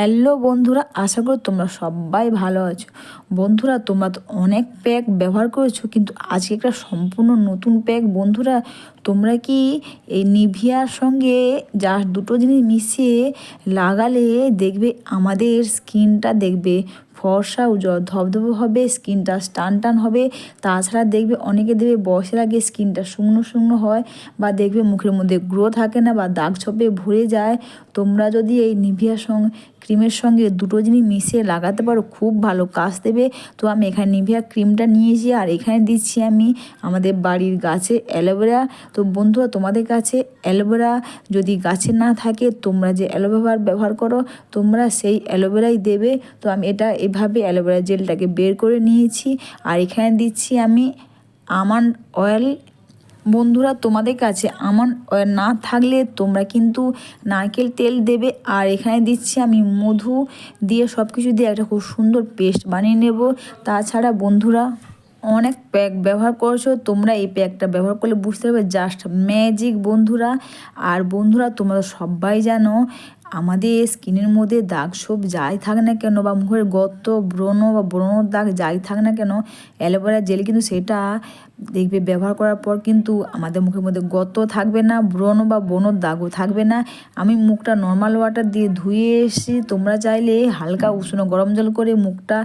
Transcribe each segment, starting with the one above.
Hello বন্ধুরা, আশা করি তোমরা সবাই ভালো আছো। বন্ধুরা, তোমরা তো অনেক প্যাক ব্যবহার করেছ, কিন্তু আজকে একটা সম্পূর্ণ নতুন প্যাক বন্ধুরা, তোমরা কি এই নিভিয়ার সঙ্গে যা দুটো জিনিস মিশিয়ে লাগালে দেখবে, আমাদের স্কিনটা দেখবে ফর্সা উজ্জ্বল ধবধবে হবে, স্কিনটা টান টান হবে। তাছাড়া দেখবে অনেকে দেখবে বয়সের আগে স্কিনটা শুকনো শুকনো হয় বা দেখবে মুখের মধ্যে গ্রো থাকে না বা দাগ ছপে ভরে যায়। তোমরা যদি এই নিভিয়া সঙ্গে ক্রিমের সঙ্গে দুটো জিনিস মিশিয়ে লাগাতে পারো, খুব ভালো কাজ দেবে। তো আমি এখানে নিভিয়া ক্রিমটা নিয়েছি আর এখানে দিচ্ছি আমি আমাদের বাড়ির গাছে অ্যালোভেরা। তো বন্ধুরা, তোমাদের কাছে অ্যালোভেরা যদি গাছে না থাকে, তোমরা যে অ্যালোভেরা ব্যবহার করো, তোমরা সেই অ্যালোভেরাই দেবে। তো আমি এটা এভাবে অ্যালোভেরা জেলটাকে বের করে নিয়েছি। আর এখানে দিচ্ছি আমি আমন্ড অয়েল। বন্ধুরা, তোমাদের কাছে আমার না থাকলে তোমরা কিন্তু নারকেল তেল দেবে। আর এখানে দিচ্ছি আমি মধু দিয়ে সব কিছু দিয়ে একটা খুব সুন্দর পেস্ট বানিয়ে নেব। তাছাড়া বন্ধুরা, অনেক প্যাক ব্যবহার করেছ। তোমরা এই প্যাকটা ব্যবহার করলে বুঝতে পারবে, জাস্ট ম্যাজিক বন্ধুরা। আর বন্ধুরা, তোমরা সবাই জানো আমাদের স্কিনের মধ্যে দাগ সব যাই থাক না কেন বা মুখের গর্ত, ব্রণ বা ব্রণর দাগ যাই থাক না কেন, অ্যালোভেরা জেল কিন্তু সেটা দেখবে ব্যবহার করার পর কিন্তু আমাদের মুখের মধ্যে গর্ত থাকবে না, ব্রণ বা ব্রণর দাগও থাকবে না। আমি মুখটা নর্মাল ওয়াটার দিয়ে ধুয়ে এসেছি, তোমরা চাইলে হালকা উষ্ণ গরম জল করে মুখটা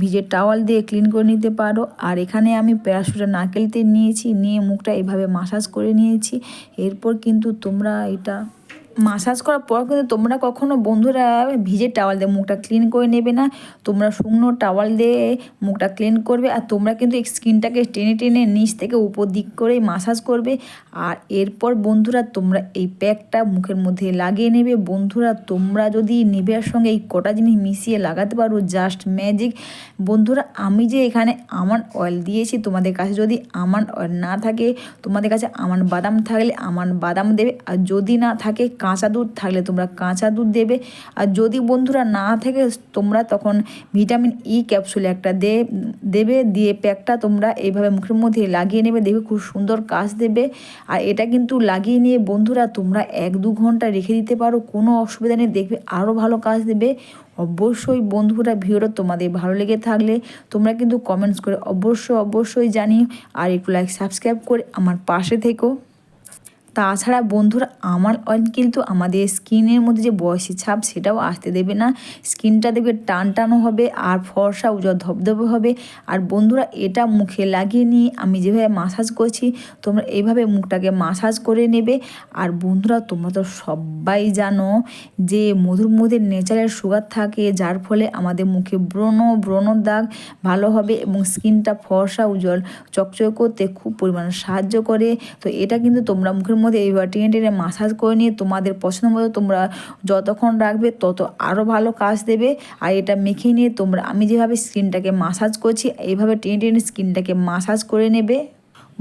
ভিজে টাওয়াল দিয়ে ক্লিন করে নিতে পারো। আর এখানে আমি প্যারাসুটা নারকেল তেল নিয়েছি, নিয়ে মুখটা এভাবে মাসাজ করে নিয়েছি। এরপর কিন্তু তোমরা এটা মাসাজ করার পর কিন্তু তোমরা কখনো বন্ধুরা ভিজে টাওয়াল দিয়ে মুখটা ক্লিন করে নেবে না। তোমরা শুকনো টাওয়াল দিয়ে মুখটা ক্লিন করবে আর তোমরা কিন্তু স্কিনটাকে টেনে টেনে নিচ থেকে উপর দিক করে মাসাজ করবে। আর এরপর বন্ধুরা তোমরা এই প্যাকটা মুখের মধ্যে লাগিয়ে নেবে। বন্ধুরা তোমরা যদি নিভিয়ার সঙ্গে এই কটা জিনিস মিশিয়ে লাগাতে পারো জাস্ট ম্যাজিক বন্ধুরা আমি যে এখানে আমার অয়েল দিয়েছি, তোমাদের কাছে যদি আমার অয়েল না থাকে, তোমাদের কাছে আমার বাদাম থাকলে আমার বাদাম দেবে। আর যদি না থাকে কাঁচা দুধ থাকলে তোমরা কাঁচা দুধ দেবে। আর যদি বন্ধুরা না থাকে, তোমরা তখন ভিটামিন ই ক্যাপসুল একটা দে, দেবে, দিয়ে প্যাকটা তোমরা এইভাবে মুখের মধ্যে লাগিয়ে নেবে, দেখবে খুব সুন্দর কাজ দেবে। আর এটা কিন্তু লাগিয়ে নিয়ে বন্ধুরা তোমরা এক দু ঘণ্টা রেখে দিতে পারো, কোনো অসুবিধা নেই, দেখবে আরও ভালো কাজ দেবে। অবশ্যই বন্ধুরা ভিডিওটা তোমাদের ভালো লেগে থাকলে তোমরা কিন্তু কমেন্টস করে অবশ্যই অবশ্যই জানিও। আর একটু লাইক সাবস্ক্রাইব করে আমার পাশে থেকো। তাছাড়া বন্ধুরা, আমার অয়েল কিন্তু আমাদের স্কিনের মধ্যে যে বয়সী ছাপ, সেটাও আসতে দেবে না। স্কিনটা দেখবে টান টানও হবে, আর ফর্সা, উজ্জ্বল, ধবধবে হবে। আর বন্ধুরা, এটা মুখে লাগিয়ে নিয়ে আমি যেভাবে মাসাজ করছি, তোমরা এইভাবে মুখটাকে মাসাজ করে নেবে। আর বন্ধুরা, তোমরা তো সবাই জানো যে মধুর মধ্যে নেচারের সুগার থাকে, যার ফলে আমাদের মুখে ব্রণ ব্রণর দাগ ভালো হবে এবং স্কিনটা ফর্সা, উজ্জ্বল, চকচক করতে খুব পরিমাণে সাহায্য করে। তো এটা কিন্তু তোমরা মুখের মধ্যে এইবার টেনে টেনে মাসাজ করে নিয়ে তোমাদের পছন্দ মতো তোমরা যতক্ষণ রাখবে তত আরও ভালো কাজ দেবে। আর এটা মেখে নিয়ে তোমরা, আমি যেভাবে স্কিনটাকে মাসাজ করছি, এইভাবে টেনে টেনে স্কিনটাকে মাসাজ করে নেবে।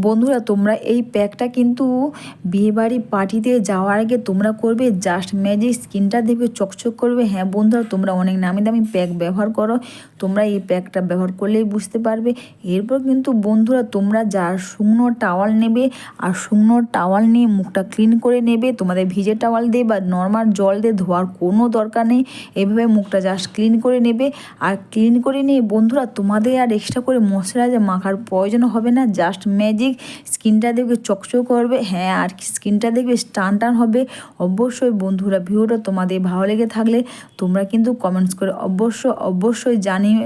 বন্ধুরা, তোমরা এই প্যাকটা কিন্তু বিয়েবাড়ি পার্টিতে যাওয়ার আগে তোমরা করবে জাস্ট ম্যাজিক স্কিনটা দেখবে, চকচক করবে। হ্যাঁ বন্ধুরা, তোমরা অনেক নামি দামি প্যাক ব্যবহার করো, তোমরা এই প্যাকটা ব্যবহার করলেই বুঝতে পারবে। এরপর কিন্তু বন্ধুরা, তোমরা যার শুকনো টাওয়াল নেবে, আর শুকনো টাওয়াল নিয়ে মুখটা ক্লিন করে নেবে। তোমাদের ভিজে টাওয়াল দিয়ে বা নর্মাল জল দিয়ে ধোয়ার কোনো দরকার নেই। এভাবে মুখটা জাস্ট ক্লিন করে নেবে। আর ক্লিন করে নিয়ে বন্ধুরা, তোমাদের আর এক্সট্রা করে মশলাইজার মাখার প্রয়োজন হবে না। জাস্ট ম্যাজিক স্কিনটা দেখবে চকচক করবে হ্যাঁ আর স্কিনটা দেখবে টান টান হবে। অবশ্যই বন্ধুরা, ভিডিওটা তোমাদের ভালো লেগে থাকলে তোমরা কিন্তু কমেন্টস করে অবশ্য অবশ্যই জানিয়ে